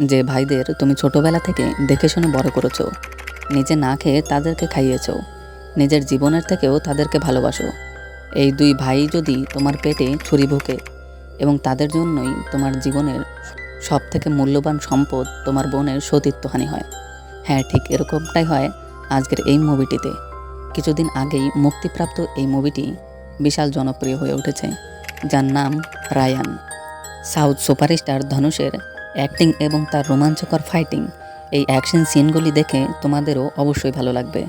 যে ভাইদের তুমি ছোটবেলা থেকে দেখে শুনে বড় করেছ, নিজে না খেয়ে তাদেরকে খাইয়েছো, নিজের জীবনের থেকেও তাদেরকে ভালোবাসো। এই দুই ভাই যদি তোমার পেটে ছুরি ভোকে এবং তাদের জন্যই তোমার জীবনের সব থেকে মূল্যবান সম্পদ তোমার বোনের সতীত্বহানি হয়। হ্যাঁ ঠিক এরকমটাই হয় আজকের এই মুভিটিতে। কিছুদিন আগেই মুক্তিপ্রাপ্ত এই মুভিটি বিশাল জনপ্রিয় হয়ে উঠেছে, যার নাম রায়ান। সাউথ সুপারস্টার ধনুষের অ্যাক্টিং এবং তার রোমাঞ্চকর ফাইটিং। এই অ্যাকশন সিনগুলি দেখে তোমাদেরও অবশ্যই ভালো লাগবে।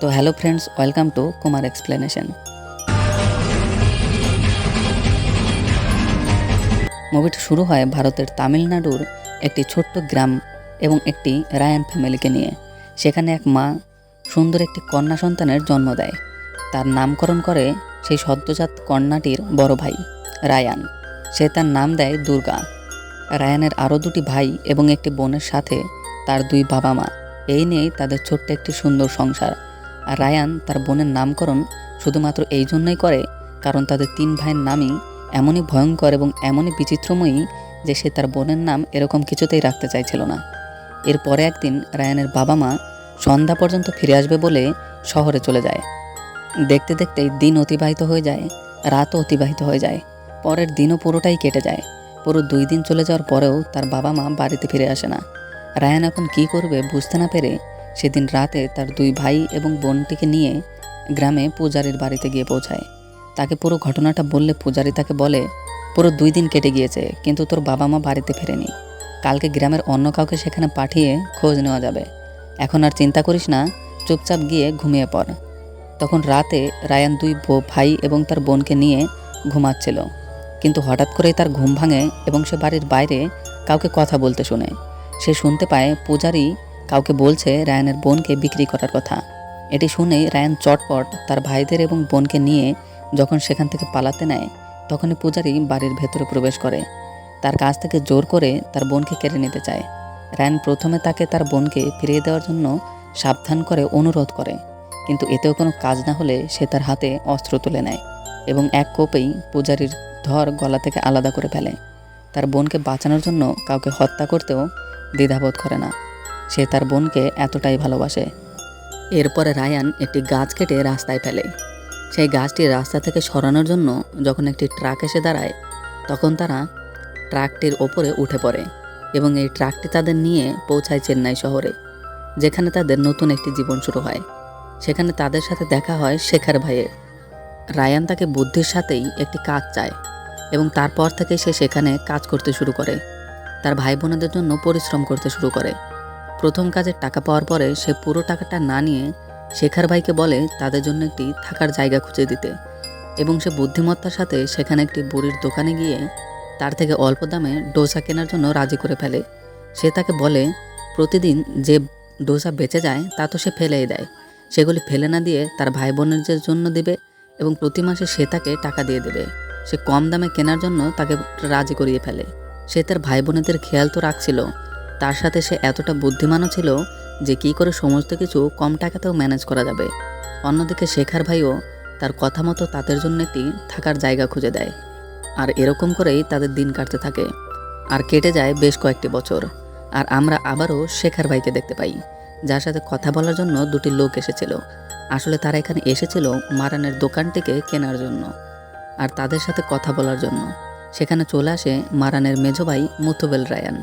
তো hello friends, welcome to Kumar explanation. মুভিটি শুরু হয় ভারতের তামিলনাড়ুর একটি ছোট্ট গ্রাম এবং একটি রায়ান ফ্যামিলিকে নিয়ে। সেখানে এক মা সুন্দর একটি কন্যা সন্তানের জন্ম দেয়। তার নামকরণ করে সেই সদ্যজাত কন্যাটির বড় ভাই, রায়ান। সে তার নাম দেয় দুর্গা। রায়ানের আরও দুটি ভাই এবং একটি বোনের সাথে তার দুই বাবা মা। এই নিয়েই তাদের ছোট্ট একটি সুন্দর সংসার। আর রায়ান তার বোনের নামকরণ শুধুমাত্র এই জন্যই করে কারণ তাদের তিন ভাইয়ের নামই এমনই ভয়ঙ্কর এবং এমনই বিচিত্রময়ী যে সে তার বোনের নাম এরকম কিছুতেই রাখতে চাইছিল না। এরপরে একদিন রায়ানের বাবা মা সন্ধ্যা পর্যন্ত ফিরে আসবে বলে শহরে চলে যায়। দেখতে দেখতেই দিন অতিবাহিত হয়ে যায়, রাতও অতিবাহিত হয়ে যায়, পরের দিনও পুরোটাই কেটে যায়। পুরো দুই দিন চলে যাওয়ার পরেও তার বাবা মা বাড়িতে ফিরে আসে না। রায়ান এখন কি করবে বুঝতে না পেরে সেদিন রাতে তার দুই ভাই এবং বোনটিকে নিয়ে গ্রামে পূজারীর বাড়িতে গিয়ে পৌঁছায়। তাকে পুরো ঘটনাটা বললে পূজারী তাকে বলে, পুরো দুই দিন কেটে গিয়েছে, কিন্তু তোর বাবা মা বাড়িতে ফেরেনি। কালকে গ্রামের অন্য কাউকে সেখানে পাঠিয়ে খোঁজ নেওয়া যাবে। এখন আর চিন্তা করিস না, চুপচাপ গিয়ে ঘুমিয়ে পড়। তখন রাতে রায়ান দুই ভাই এবং তার বোনকে নিয়ে ঘুমাচ্ছিল। কিন্তু হঠাৎ করেই তার ঘুম ভাঙে এবং সে বাড়ির বাইরে কাউকে কথা বলতে শুনে। সে শুনতে পায় পূজারি কাউকে বলছে রায়ানের বোনকে বিক্রি করার কথা। এটি শুনেই রায়ান চটপট তার ভাইদের এবং বোনকে নিয়ে যখন সেখান থেকে পালাতে নেয়, তখনই পূজারি বাড়ির ভেতরে প্রবেশ করে। তার কাছ থেকে জোর করে তার বোনকে কেড়ে নিতে চায়। রায়ান প্রথমে তাকে তার বোনকে ফিরিয়ে দেওয়ার জন্য সাবধান করে অনুরোধ করে, কিন্তু এতেও কোনো কাজ না হলে সে তার হাতে অস্ত্র তুলে নেয় এবং এক কোপেই পূজারির ধর গলা থেকে আলাদা করে ফেলে। তার বোনকে বাঁচানোর জন্য কাউকে হত্যা করতেও দ্বিধাবোধ করে না। সে তার বোনকে এতটাই ভালোবাসে। এরপরে রায়ান একটি গাছ কেটে রাস্তায় ফেলে। সেই গাছটি রাস্তা থেকে সরানোর জন্য যখন একটি ট্রাক এসে দাঁড়ায়, তখন তারা ট্রাকটির ওপরে উঠে পড়ে এবং এই ট্রাকটি তাদের নিয়ে পৌঁছায় চেন্নাই শহরে, যেখানে তাদের নতুন একটি জীবন শুরু হয়। সেখানে তাদের সাথে দেখা হয় শেখার ভাইয়ের। রায়ান তাকে বুদ্ধির সাথেই একটি কাজ চায় এবং তারপর থেকে সে সেখানে কাজ করতে শুরু করে। তার ভাই বোনেদের জন্য পরিশ্রম করতে শুরু করে। প্রথম কাজের টাকা পাওয়ার পরে সে পুরো টাকাটা না নিয়ে শেখার ভাইকে বলে তাদের জন্য একটি থাকার জায়গা খুঁজে দিতে এবং সে বুদ্ধিমত্তার সাথে সেখানে একটি বুড়ির দোকানে গিয়ে তার থেকে অল্প দামে ডোসা কেনার জন্য রাজি করে ফেলে। সে তাকে বলে, প্রতিদিন যে ডোসা বেঁচে যায় তা তো সে ফেলেই দেয়। সেগুলি ফেলে না দিয়ে তার ভাই বোনের জন্য দেবে এবং প্রতি মাসে সে তাকে টাকা দিয়ে দেবে। সে কম দামে কেনার জন্য তাকে রাজি করিয়ে ফেলে। সে তার ভাই বোনেদের খেয়াল তো রাখছিল। তার সাথে সে এতটা বুদ্ধিমানও ছিল যে কী করে সমস্ত কিছু কম টাকাতেও ম্যানেজ করা যাবে। অন্যদিকে শেখার ভাইও তার কথা মতো তাদের জন্য একটি থাকার জায়গা খুঁজে দেয়। আর এরকম করেই তাদের দিন কাটতে থাকে। আর কেটে যায় বেশ কয়েকটি বছর। আর আমরা আবারও শেখার ভাইকে দেখতে পাই, যার সাথে কথা বলার জন্য দুটি লোক এসেছিল। আসলে তারা এখানে এসেছিল মারানের দোকানটিকে কেনার জন্য আর তাদের সাথে কথা বলার জন্য। সেখানে চলে আসে মারানের মেজো ভাই মুথুবেল রায়ান।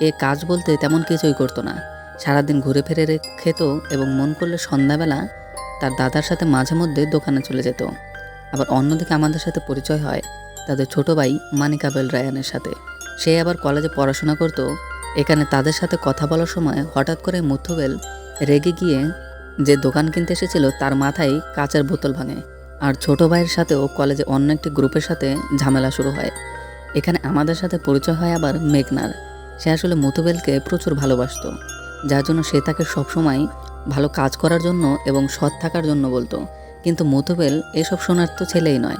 এ কাজ বলতে তেমন কিছুই করতো না। সারাদিন ঘুরে ফিরে খেত এবং মন করলে সন্ধ্যাবেলা তার দাদার সাথে মাঝে মধ্যে দোকানে চলে যেত। আবার অন্যদিকে আমাদের সাথে পরিচয় হয় তাদের ছোট ভাই মানিকাবেল রায়ানের সাথে। সে আবার কলেজে পড়াশোনা করতো। এখানে তাদের সাথে কথা বলার সময় হঠাৎ করে মুথুবেল রেগে গিয়ে যে দোকান কিনতে এসেছিল তার মাথায় কাচের বোতল ভাঙে। আর ছোট ভাইয়ের সাথেও কলেজে অন্য একটি গ্রুপের সাথে ঝামেলা শুরু হয়। এখানে আমাদের সাথে পরিচয় হয় আবার মেঘনার। সে আসলে মুতুবেলকে প্রচুর ভালোবাসতো, যার জন্য সে তাকে সবসময় ভালো কাজ করার জন্য এবং সৎ থাকার জন্য বলতো। কিন্তু মুতুবেল এসব শোনার তো ছেলেই নয়,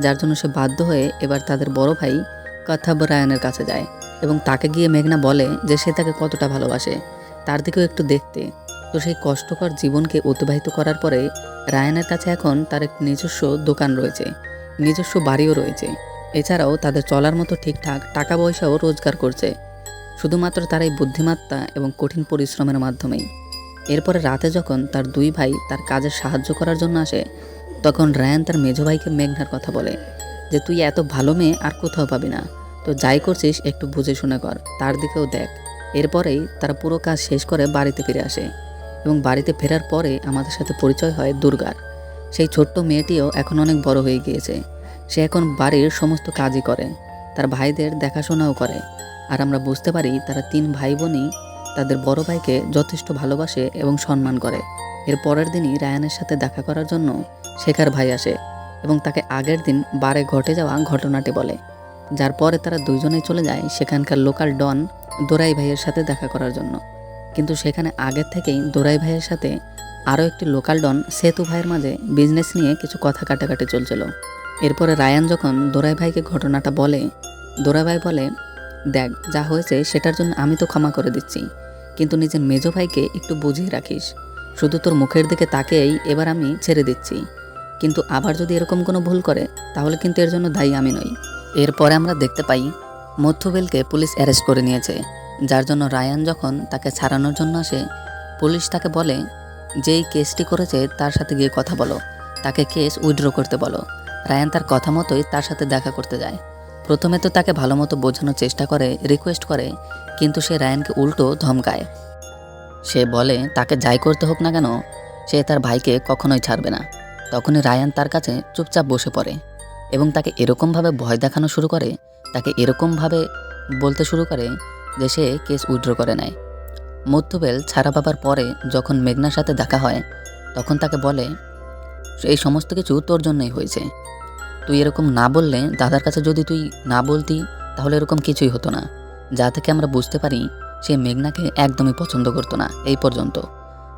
যার জন্য সে বাধ্য হয়ে এবার তাদের বড় ভাই কথাব রায়ানের কাছে যায়। এবং তাকে গিয়ে মেঘনা বলে যে সে তাকে কতটা ভালোবাসে, তার দিকেও একটু দেখতে। তো সেই কষ্টকর জীবনকে অতিবাহিত করার পরে রায়ানের কাছে এখন তার এক নিজস্ব দোকান রয়েছে, নিজস্ব বাড়িও রয়েছে। এছাড়াও তাদের চলার মতো ঠিকঠাক টাকা পয়সাও রোজগার করছে। শুধুমাত্র তার এই বুদ্ধিমত্তা এবং কঠিন পরিশ্রমের মাধ্যমেই। এরপরে রাতে যখন তার দুই ভাই তার কাজে সাহায্য করার জন্য আসে, তখন রায়ান তার মেজো ভাইকে মেঘনার কথা বলে যে, তুই এত ভালো মেয়ে, আর কোথাও পাবি না। তো যাই করছিস, একটু বুঝে শুনে কর। তার দিকেও দেখ। এরপরেই তারা পুরো কাজ শেষ করে বাড়িতে ফিরে আসে। এবং বাড়িতে ফেরার পরে আমাদের সাথে পরিচয় হয় দুর্গার। সেই ছোট্ট মেয়েটিও এখন অনেক বড় হয়ে গিয়েছে। সে এখন বাড়ির সমস্ত কাজই করে, তার ভাইদের দেখাশোনাও করে। আর আমরা বুঝতে পারি তারা তিন ভাই বোনই তাদের বড় ভাইকে যথেষ্ট ভালোবাসে এবং সম্মান করে। এর পরের দিনই রায়ানের সাথে দেখা করার জন্য শেখার ভাই আসে এবং তাকে আগের দিন বারে ঘটে যাওয়া ঘটনাটি বলে, যার পরে তারা দুইজনেই চলে যায় সেখানকার লোকাল ডন দোরাই ভাইয়ের সাথে দেখা করার জন্য। কিন্তু সেখানে আগের থেকেই দোরাই ভাইয়ের সাথে আরও একটি লোকাল ডন সেতু ভাইয়ের মাঝে বিজনেস নিয়ে কিছু কথা কাটাকাটি চলছিল। এরপরে রায়ান যখন দোরাই ভাইকে ঘটনাটা বলে দোরাই ভাই বলে, দেখ, যা হয়েছে সেটার জন্য আমি তো ক্ষমা করে দিচ্ছি, কিন্তু নিজের মেজ ভাইকে একটু বুঝিয়ে রাখিস। শুধু তোর মুখের দিকে তাকেই এবার আমি ছেড়ে দিচ্ছি। কিন্তু আবার যদি এরকম কোনো ভুল করে, তাহলে কিন্তু এর জন্য দায়ী আমি নই। এরপরে আমরা দেখতে পাই মধ্যবেলকে পুলিশ অ্যারেস্ট করে নিয়েছে। যার জন্য রায়ান যখন তাকে ছাড়ানোর জন্য আসে, পুলিশ তাকে বলে, যেই কেসটি করেছে তার সাথে গিয়ে কথা বলো। তাকে কেস উইথড্র করতে বলো। রায়ান তার কথা মতোই তার সাথে দেখা করতে যায়। প্রথমে তো তাকে ভালো মতো বোঝানোর চেষ্টা করে, রিকোয়েস্ট করে, কিন্তু সে রায়ানকে উল্টো ধমকায়। সে বলে, তাকে যাই করতে হোক না কেন, সে তার ভাইকে কখনোই ছাড়বে না। তখনই রায়ান তার কাছে চুপচাপ বসে পড়ে এবং তাকে এরকমভাবে ভয় দেখানো শুরু করে, তাকে এরকমভাবে বলতে শুরু করে সে কেস উইথড্র করে নেয়। মধ্যবেল ছাড়া পাবার পরে যখন মেঘনার সাথে দেখা হয়, তখন তাকে বলে, এই সমস্ত কিছু তোর জন্যই হয়েছে। তুই এরকম না বললে দাদার কাছে যদি তুই না বলতি, তাহলে এরকম কিছুই হতো না। যা থেকে আমরা বুঝতে পারি, সে মেঘনাকে একদমই পছন্দ করতো না এই পর্যন্ত।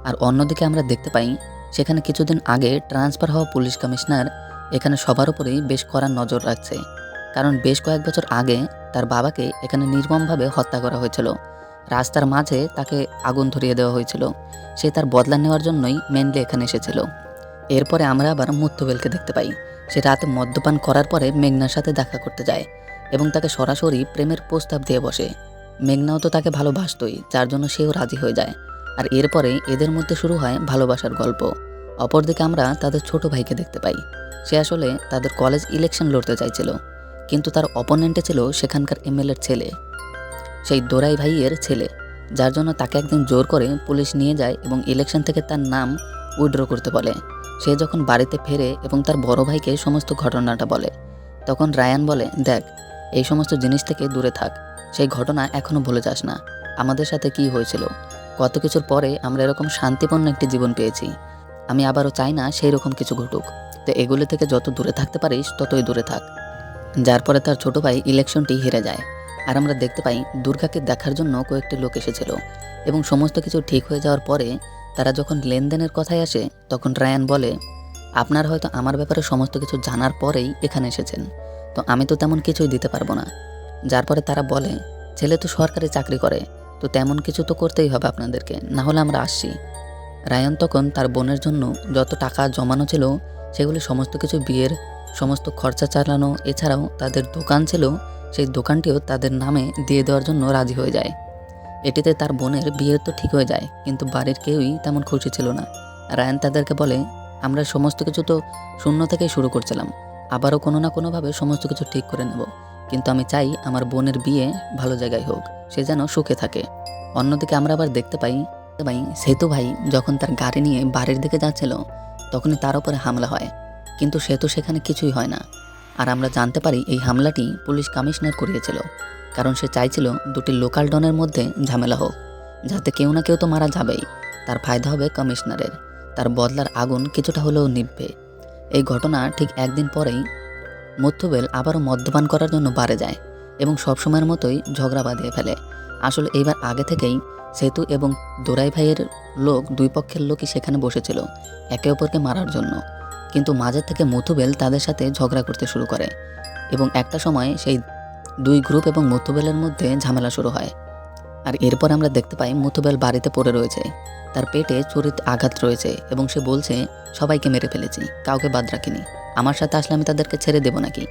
আর অন্যদিকে আমরা দেখতে পাই, সেখানে কিছুদিন আগে ট্রান্সফার হওয়া পুলিশ কমিশনার এখানে সবার উপরেই বেশ কড়া নজর রাখছে। কারণ বেশ কয়েক বছর আগে তার বাবাকে এখানে নির্মমভাবে হত্যা করা হয়েছিল। রাস্তার মাঝে তাকে আগুন ধরিয়ে দেওয়া হয়েছিল। সে তার বদলা নেওয়ার জন্যই মেনলি এখানে এসেছিল। এরপরে আমরা আবার মুত্তবেলকে দেখতে পাই। সে রাতে মদ্যপান করার পরে মেঘনার সাথে দেখা করতে যায় এবং তাকে সরাসরি প্রেমের প্রস্তাব দিয়ে বসে। মেঘনাও তো তাকে ভালোবাসতই, যার জন্য সেও রাজি হয়ে যায়। আর এরপরে এদের মধ্যে শুরু হয় ভালোবাসার গল্প। অপরদিকে আমরা তাদের ছোট ভাইকে দেখতে পাই। সে আসলে তাদের কলেজ ইলেকশন লড়তে চাইছিল। কিন্তু তার অপোনেন্টে ছিল সেখানকার এমএলএর ছেলে, সেই দোরাই ভাইয়ের ছেলে, যার জন্য তাকে একদিন জোর করে পুলিশ নিয়ে যায় এবং ইলেকশন থেকে তার নাম উইড্র করতে বলে। সে যখন বাড়িতে ফেরে এবং তার বড় ভাইকে সমস্ত ঘটনাটা বলে, তখন রায়ান বলে, দেখ, এই সমস্ত জিনিস থেকে দূরে থাক, সেই ঘটনা এখনও ভুলে যাস না। আমাদের সাথে কি হয়েছিল? কত কিছুর পরে আমরা এরকম শান্তিপূর্ণ একটি জীবন পেয়েছি। আমি আবারও চাই না সেই রকম কিছু ঘটুক। তো এগুলো থেকে যত দূরে থাকতে পারিস, ততই দূরে থাক। যার পরে তার ছোট ভাই ইলেকশনটি হেরে যায়। আর আমরা দেখতে পাই, দুর্গাকে দেখার জন্য কয়েকটি লোক এসেছিল এবং সমস্ত কিছু ঠিক হয়ে যাওয়ার পরে তারা যখন লেনদেনের কথায় আসে, তখন রায়ান বলে, আপনার হয়তো আমার ব্যাপারে সমস্ত কিছু জানার পরেই এখানে এসেছেন। তো আমি তো তেমন কিছুই দিতে পারব না। যার পরে তারা বলে, ছেলে তো সরকারি চাকরি করে, তো তেমন কিছু তো করতেই হবে আপনাদেরকে, না হলে আমরা আসছি। রায়ান তখন তার বোনের জন্য যত টাকা জমানো ছিল, সেগুলি সমস্ত কিছু বিয়ের সমস্ত খরচা চালানো, এছাড়াও তাদের দোকান ছিল, সেই দোকানটিও তাদের নামে দিয়ে দেওয়ার জন্য রাজি হয়ে যায়। এটিতে তার বোনের বিয়ে তো ঠিক হয়ে যায়, কিন্তু বাড়ির কেউই তেমন খুশি ছিল না। রায়ান তাদেরকে বলে, আমরা সমস্ত কিছু তো শূন্য থেকেই শুরু করছিলাম, আবারও কোনো না কোনোভাবে সমস্ত কিছু ঠিক করে নেব। কিন্তু আমি চাই আমার বোনের বিয়ে ভালো জায়গায় হোক, সে যেন সুখে থাকে। অন্যদিকে আমরা আবার দেখতে পাই ভাই সেতু ভাই যখন তার গাড়ি নিয়ে বাড়ির দিকে যাচ্ছিল, তখনই তার উপরে হামলা হয়। কিন্তু সেতু সেখানে কিছুই হয় না। আর আমরা জানতে পারি এই হামলাটি পুলিশ কমিশনার করিয়েছিল, কারণ সে চাইছিল দুটি লোকাল ডনের মধ্যে ঝামেলা হোক, যাতে কেউ না কেউ তো মারা যাবেই। তার ফায়দা হবে কমিশনারের। তার বদলার আগুন কিছুটা হলেও নিভবে। এই ঘটনা ঠিক একদিন পরেই মধ্যবেল আবারও মদ্যপান করার জন্য বাড়ে যায় এবং সবসময়ের মতোই ঝগড়া বাঁধিয়ে ফেলে। আসলে এইবার আগে থেকেই সেতু এবং দোরাই ভাইয়ের লোক দুই পক্ষের লোকই সেখানে বসেছিল, একে অপরকে মারার জন্য। কিন্তু মাঝে থেকে মথুবেল তাদের সাথে ঝগড়া করতে শুরু করে এবং একটা সময় সেই দুই গ্রুপ এবং মথুবেলের মধ্যে ঝামেলা শুরু হয়। আর এরপর আমরা দেখতে পাই মথুবেল বাড়িতে পড়ে রয়েছে। তার পেটে চুরিত আঘাত রয়েছে এবং সে বলছে, সবাইকে মেরে ফেলেছি, কাউকে বাদ রাখিনি। আমার সাথে আসলে আমি তাদেরকে ছেড়ে দেব নাকি?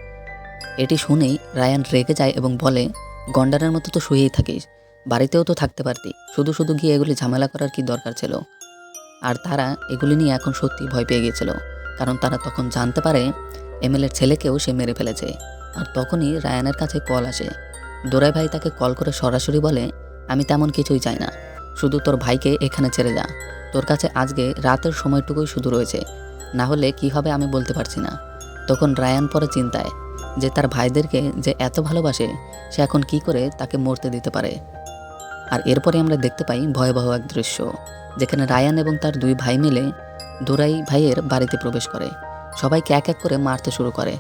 এটি শুনেই রায়ান রেগে যায় এবং বলে, গন্ডারের মতো তো শুয়েই থাকিস। বাড়িতেও তো থাকতে পারতি। শুধু শুধু গিয়ে এগুলি ঝামেলা করার কি দরকার ছিল? আর তারা এগুলি নিয়ে এখন সত্যি ভয় পেয়ে গিয়েছিল। কারণ তারা তখন জানতে পারে এমএলএর ছেলেকেও সে মেরে ফেলেছে। আর তখনই রায়ানের কাছে কল আসে। দোরাই ভাই তাকে কল করে সরাসরি বলে, আমি তেমন কিছুই চাই না। শুধু তোর ভাইকে এখানে ছেড়ে যা। তোর কাছে আজকে রাতের সময়টুকুই শুধু রয়েছে। না হলে কি হবে আমি বলতে পারছি না। তখন রায়ান পরে চিন্তায় যে তার ভাইদেরকে যে এত ভালোবাসে, সে এখন কি করে তাকে মরতে দিতে পারে? আর এরপরে আমরা দেখতে পাই ভয়াবহ এক দৃশ্য, যেখানে রায়ান এবং তার দুই ভাই মিলে দোরাই ভাইয়ের বাড়িতে প্রবেশ করে। সবাইকে এক এক করে মারতে শুরু করে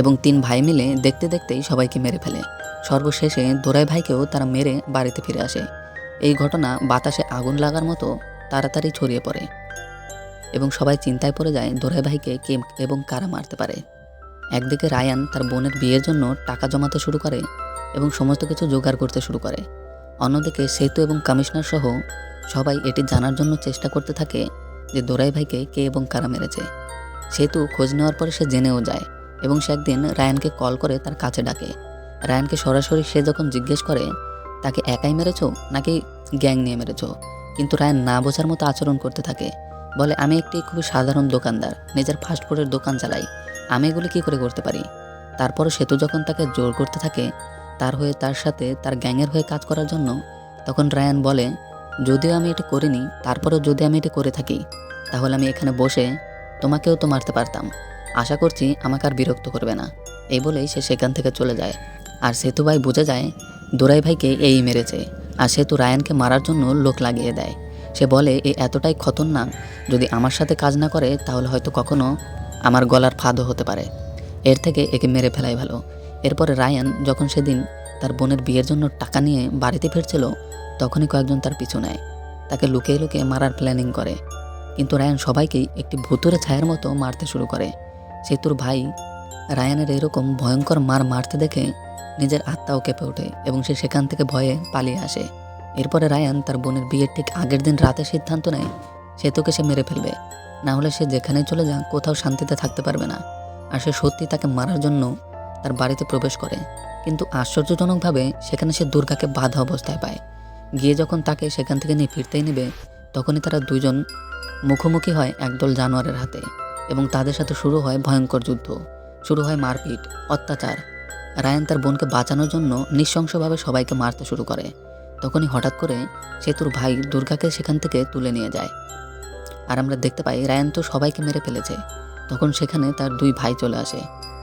এবং তিন ভাই মিলে দেখতে দেখতেই সবাইকে মেরে ফেলে। সর্বশেষে দোরাই ভাইকেও তারা মেরে বাড়িতে ফিরে আসে। এই ঘটনা বাতাসে আগুন লাগার মতো তাড়াতাড়ি ছড়িয়ে পড়ে এবং সবাই চিন্তায় পড়ে যায় দোরাই ভাইকে কে এবং কারা মারতে পারে। একদিকে রায়ান তার বোনের বিয়ের জন্য টাকা জমাতে শুরু করে এবং সমস্ত কিছু জোগাড় করতে শুরু করে। অন্যদিকে সেতু এবং কমিশনার সহ সবাই এটি জানার জন্য চেষ্টা করতে থাকে যে দোরাই ভাইকে কে এবং কারা মেরেছে। সেতু খোঁজ নেওয়ার পরে সে জেনেও যায় এবং সে একদিন রায়ানকে কল করে তার কাছে ডাকে। রায়ানকে সরাসরি সে যখন জিজ্ঞেস করে, তাকে একাই মেরেছো নাকি গ্যাং নিয়ে মেরেছো? কিন্তু রায়ান না বোঝার মতো আচরণ করতে থাকে। বলে, আমি একটি খুবই সাধারণ দোকানদার, নিজের ফাস্টফুডের দোকান চালাই। আমি এগুলি কী করে করতে পারি? তারপরও সেতু যখন তাকে জোর করতে থাকে তার হয়ে তার সাথে তার গ্যাংয়ের হয়ে কাজ করার জন্য, তখন রায়ান বলে, যদিও আমি এটি করিনি, তারপরেও যদি আমি এটি করে থাকি, তাহলে আমি এখানে বসে তোমাকেও তো মারতে পারতাম। আশা করছি আমাকে আর বিরক্ত করবে না। এই বলেই সে সেখান থেকে চলে যায়। আর সেতু ভাই বুঝে যায়, দোরাই ভাইকে এই মেরেছে। আর সেতু রায়ানকে মারার জন্য লোক লাগিয়ে দেয়। সে বলে, এ এতটাই খতরনাক, যদি আমার সাথে কাজ না করে, তাহলে হয়তো কখনো আমার গলার ফাঁদও হতে পারে। এর থেকে একে মেরে ফেলাই ভালো। এরপরে রায়ান যখন সেদিন তার বোনের বিয়ের জন্য টাকা নিয়ে বাড়িতে ফিরছিল, তখনই কয়েকজন তার পিছু নেয়। তাকে লুকিয়ে লুকিয়ে মারার প্ল্যানিং করে। কিন্তু রায়ান সবাইকেই একটি ভুতুরে ছায়ার মতো মারতে শুরু করে। সেতুর ভাই রায়ানের এরকম ভয়ঙ্কর মার মারতে দেখে নিজের আত্মাও কেঁপে ওঠে এবং সে সেখান থেকে ভয়ে পালিয়ে আসে। এরপরে রায়ান তার বোনের বিয়ের ঠিক আগের দিন রাতে সিদ্ধান্ত নেয় সেতুকে সে মেরে ফেলবে। না হলে সে যেখানেই চলে যাক, কোথাও শান্তিতে থাকতে পারবে না। আর সে সত্যি তাকে মারার জন্য তার বাড়িতে প্রবেশ করে। কিন্তু আশ্চর্যজনকভাবে সেখানে সে দুর্গাকে বাধা অবস্থায় পায়। গিয়ে যখন তাকে সেখান থেকে নিয়ে ফিরতেই নেবে, তখনই তারা দুজন মুখোমুখি হয় একদল জানোয়ারের হাতে এবং তাদের সাথে শুরু হয় ভয়ঙ্কর যুদ্ধ। শুরু হয় মারপিট, অত্যাচার। রায়ান তার বোনকে বাঁচানোর জন্য নৃশংসভাবে সবাইকে মারতে শুরু করে। তখনই হঠাৎ করে সেতুর ভাই দুর্গাকে সেখান থেকে তুলে নিয়ে যায়। আর আমরা দেখতে পাই, রায়ান তো সবাইকে মেরে ফেলেছে। তখন সেখানে তার দুই ভাই চলে আসে।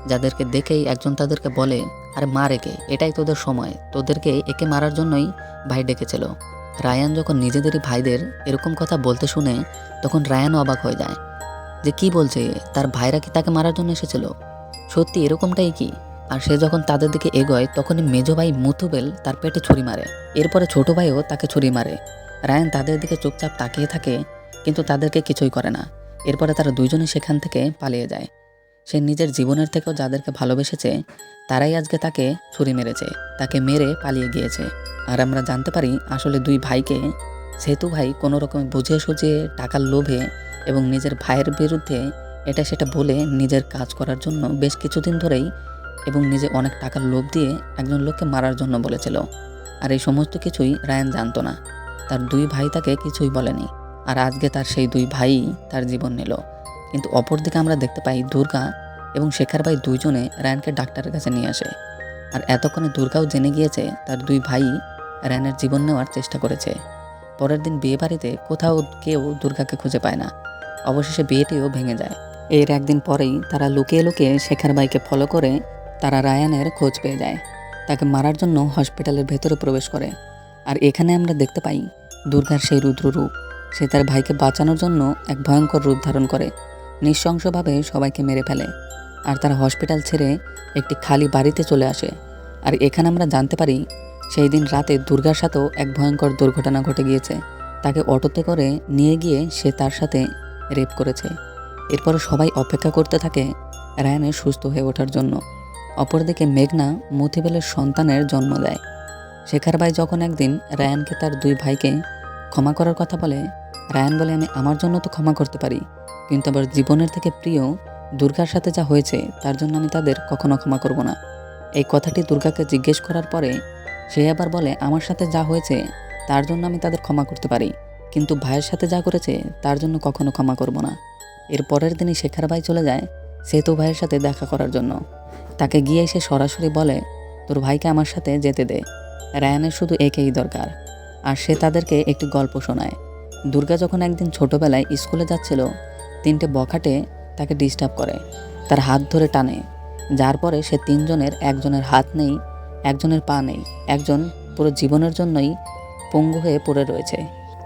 যাদেরকে দেখেই একজন তাদেরকে বলে, আরে মার একে এটাই তোদের সময়। তোদেরকে একে মারার জন্যই ভাই ডেকেছিল। রায়ান যখন নিজেদেরই ভাইদের এরকম কথা বলতে শুনে, তখন রায়ানও অবাক হয়ে যায়। যে কি বলছে? তার ভাইরা কি তাকে মারার জন্য এসেছিল? সত্যি এরকমটাই কি? আর সে যখন তাদের দিকে এগোয়, তখনই মেজো ভাই মুথুবেল তার পেটে ছুরি মারে। এরপরে ছোট ভাইও তাকে ছুরি মারে। রায়ান তাদের দিকে চুপচাপ তাকিয়ে থাকে, কিন্তু তাদেরকে কিছুই করে না। এরপরে তারা দুইজনে সেখান থেকে পালিয়ে যায়। সে নিজের জীবনের থেকেও যাদেরকে ভালোবেসেছে, তারাই আজকে তাকে ছুরি মেরেছে, তাকে মেরে পালিয়ে গিয়েছে। আর আমরা জানতে পারি আসলে দুই ভাইকে, সেতু ভাই কোনো রকম বুঝিয়ে সুঝিয়ে টাকার লোভে এবং নিজের ভাইয়ের বিরুদ্ধে এটা সেটা বলে নিজের কাজ করার জন্য বেশ কিছুদিন ধরেই এবং নিজে অনেক টাকার লোভ দিয়ে একজন লোককে মারার জন্য বলেছিল। আর এই সমস্ত কিছুই রায়ান জানতো না। তার দুই ভাই তাকে কিছুই বলেনি। আর আজকে তার সেই দুই ভাই তার জীবন নিল। কিন্তু অপরদিকে আমরা দেখতে পাই দুর্গা এবং শেখার ভাই দুইজনে রায়ানকে ডাক্তারের কাছে নিয়ে আসে। আর এতক্ষণে দুর্গাও জেনে গিয়েছে তার দুই ভাই রায়ানের জীবন নেওয়ার চেষ্টা করেছে। পরের দিন বিয়ে বাড়িতে কোথাও কেউ দুর্গাকে খুঁজে পায় না। অবশেষে বিয়েটিও ভেঙে যায়। এর একদিন পরেই তারা লুকিয়ে লুকিয়ে শেখার ভাইকে ফলো করে তারা রায়ানের খোঁজ পেয়ে যায়। তাকে মারার জন্য হসপিটালের ভেতরে প্রবেশ করে। আর এখানে আমরা দেখতে পাই দুর্গার সেই রুদ্র রূপ। সে তার ভাইকে বাঁচানোর জন্য এক ভয়ঙ্কর রূপ ধারণ করে। নৃশংসভাবে সবাইকে মেরে ফেলে। আর তারা হসপিটাল ছেড়ে একটি খালি বাড়িতে চলে আসে। আর এখানে আমরা জানতে পারি, সেই দিন রাতে দুর্গার সাথেও এক ভয়ঙ্কর দুর্ঘটনা ঘটে গিয়েছে। তাকে অটোতে করে নিয়ে গিয়ে সে তার সাথে রেপ করেছে। এরপরে সবাই অপেক্ষা করতে থাকে রায়ানের সুস্থ হয়ে ওঠার জন্য। অপরদিকে মেঘনা মথিবেলের সন্তানের জন্ম দেয়। শেখার ভাই যখন একদিন রায়ানকে তার দুই ভাইকে ক্ষমা করার কথা বলে রায়ান বলে, আমি আমার জন্য তো ক্ষমা করতে পারি, কিন্তু আবার জীবনের থেকে প্রিয় দুর্গার সাথে যা হয়েছে, তার জন্য আমি তাদের কখনো ক্ষমা করব না। এই কথাটি দুর্গাকে জিজ্ঞেস করার পরে সে আবার বলে, আমার সাথে যা হয়েছে, তার জন্য আমি তাদের ক্ষমা করতে পারি, কিন্তু ভাইয়ের সাথে যা করেছে, তার জন্য কখনো ক্ষমা করব না। এর পরের দিনই শেখার ভাই চলে যায় সেতু ভাইয়ের সাথে দেখা করার জন্য। তাকে গিয়ে সে সরাসরি বলে, তোর ভাইকে আমার সাথে যেতে দে। রায়ানের শুধু একেই দরকার। আর সে তাদেরকে একটি গল্প শোনায়। দুর্গা যখন একদিন ছোটবেলায় স্কুলে যাচ্ছিল, তিনটে বখাটে তাকে ডিস্টার্ব করে। তার হাত ধরে টানে, যার পরে সে তিনজনের, একজনের হাত নেই, একজনের পা নেই, একজন পুরো জীবনের জন্যই পঙ্গু হয়ে পড়ে রয়েছে।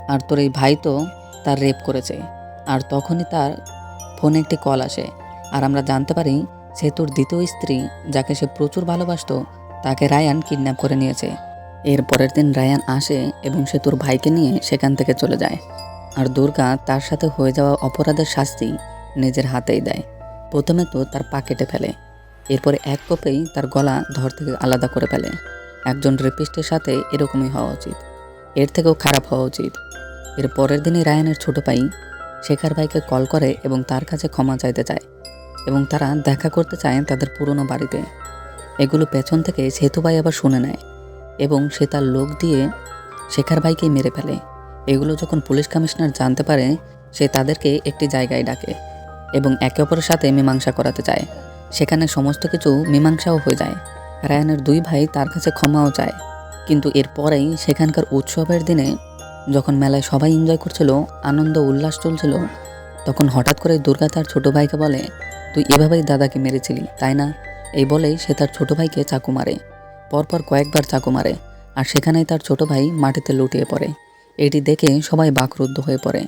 আর তোর এই ভাই তো তার রেপ করেছে। আর তখনই তার ফোনে একটি কল আসে। আর আমরা জানতে পারি, সে তোর দ্বিতীয় স্ত্রী, যাকে সে প্রচুর ভালোবাসতো, তাকে রায়ান কিডন্যাপ করে নিয়েছে। এর পরের দিন রায়ান আসে এবং সে তোর ভাইকে নিয়ে সেখান থেকে চলে যায়। আর দুর্গা তার সাথে হয়ে যাওয়া অপরাধের শাস্তি নিজের হাতেই দেয়। প্রথমে তো তার পা কেটে ফেলে। এরপরে এক কোপেই তার গলা ধর থেকে আলাদা করে ফেলে। একজন রেপিস্টের সাথে এরকমই হওয়া উচিত। এর থেকেও খারাপ হওয়া উচিত। এর পরের দিনই রায়ানের ছোট ভাই শেখার ভাইকে কল করে এবং তার কাছে ক্ষমা চাইতে চায় এবং তারা দেখা করতে চায় তাদের পুরনো বাড়িতে। এগুলো পেছন থেকে সেতু ভাই আবার শুনে নেয়। এবং সে তার লোক দিয়ে শেখার ভাইকেই মেরে ফেলে। এগুলো যখন পুলিশ কমিশনার জানতে পারে, সে তাদেরকে একটি জায়গায় ডাকে এবং একে অপরের সাথে মীমাংসা করাতে চায়। সেখানে সমস্ত কিছু মীমাংসাও হয়ে যায়। রায়ানের দুই ভাই তার কাছে ক্ষমাও চায়। কিন্তু এরপরেই সেখানকার উৎসবের দিনে যখন মেলায় সবাই এনজয় করছিল, আনন্দ উল্লাস চলছিল, তখন হঠাৎ করে দুর্গা তার ছোট ভাইকে বলে, তুই এভাবেই দাদাকে মেরেছিলি, তাই না? এই বলেই সে তার ছোট ভাইকে চাকু মারে। পরপর কয়েকবার চাকু মারে, আর সেখানেই তার ছোট ভাই মাটিতে লুটিয়ে পড়ে। এটি দেখে সবাই বাকরুদ্ধ হয়ে পড়ে।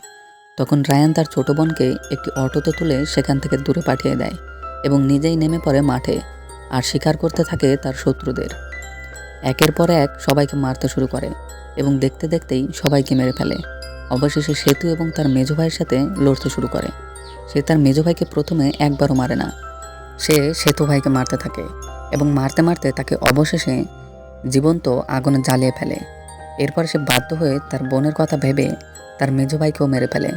তখন রায়ান তার ছোট বোনকে একটি অটোতে তুলে সেখান থেকে দূরে পাঠিয়ে দেয় এবং নিজেই নেমে পড়ে মাঠে, আর শিকার করতে থাকে তার শত্রুদের। একের পর এক সবাইকে মারতে শুরু করে এবং দেখতে দেখতেই সবাইকে মেরে ফেলে। অবশেষে সেতু এবং তার মেজো ভাইয়ের সাথে লড়তে শুরু করে। সে তার মেজো ভাইকে প্রথমে একবারও মারে না। সে সেতু ভাইকে মারতে থাকে। এবং মারতে মারতে তাকে অবশেষে জীবন্ত আগুনে জ্বালিয়ে ফেলে। এরপর সে বাধ্য হয়ে তার বোনের কথা ভেবে তার মেজ ভাইকেও মেরে ফেলে।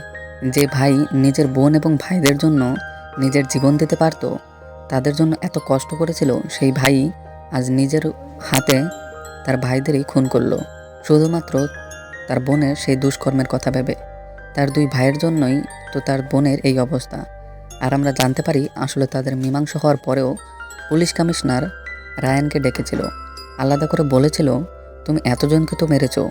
যে ভাই নিজের বোন এবং ভাইদের জন্য নিজের জীবন দিতে পারত, তাদের জন্য এত কষ্ট করেছিল, সেই ভাই আজ নিজের হাতে তার ভাইদেরই খুন করল। শুধুমাত্র তার বোনের সেই দুষ্কর্মের কথা ভেবে। তার দুই ভাইয়ের জন্যই তো তার বোনের এই অবস্থা। আর আমরা জানতে পারি আসলে তাদের মীমাংসা হওয়ার পরেও পুলিশ কমিশনার রায়ানকে ডেকেছিল। আলাদা করে বলেছিল, তুমি এতজনকে তো মেরেছো,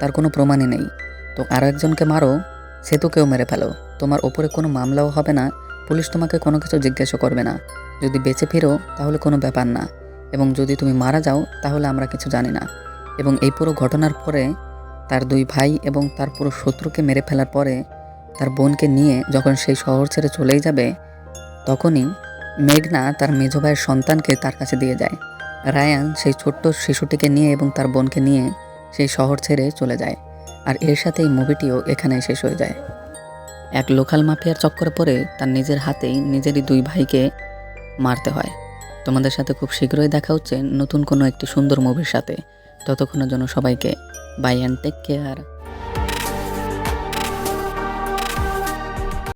তার কোনো প্রমাণই নেই। তো আরও একজনকে মারো, সে তো কেউ মেরে ফেলো। তোমার ওপরে কোনো মামলাও হবে না, পুলিশ তোমাকে কোনো কিছু জিজ্ঞাসা করবে না। যদি বেঁচে ফিরো, তাহলে কোনো ব্যাপার না। এবং যদি তুমি মারা যাও, তাহলে আমরা কিছু জানি না। এবং এই পুরো ঘটনার পরে তার দুই ভাই এবং তার পুরো শত্রুকে মেরে ফেলার পরে তার বোনকে নিয়ে যখন সেই শহর ছেড়ে চলেই যাবে, তখনই মেঘনা তার মেজো ভাইয়ের সন্তানকে তার কাছে দিয়ে যায়। রায়ান সেই ছোট্ট শিশুটিকে নিয়ে এবং তার বোনকে নিয়ে সেই শহর ছেড়ে চলে যায়। আর এর সাথে এই মুভিটিও এখানে শেষ হয়ে যায়। এক লোকাল মাফিয়ার চক্করে পরে তার নিজের হাতেই নিজেরই দুই ভাইকে মারতে হয়। তোমাদের সাথে খুব শীঘ্রই দেখা হচ্ছে নতুন কোনো একটি সুন্দর মুভির সাথে। ততক্ষণের জন্য সবাইকে বাই অ্যান্ড টেক কেয়ার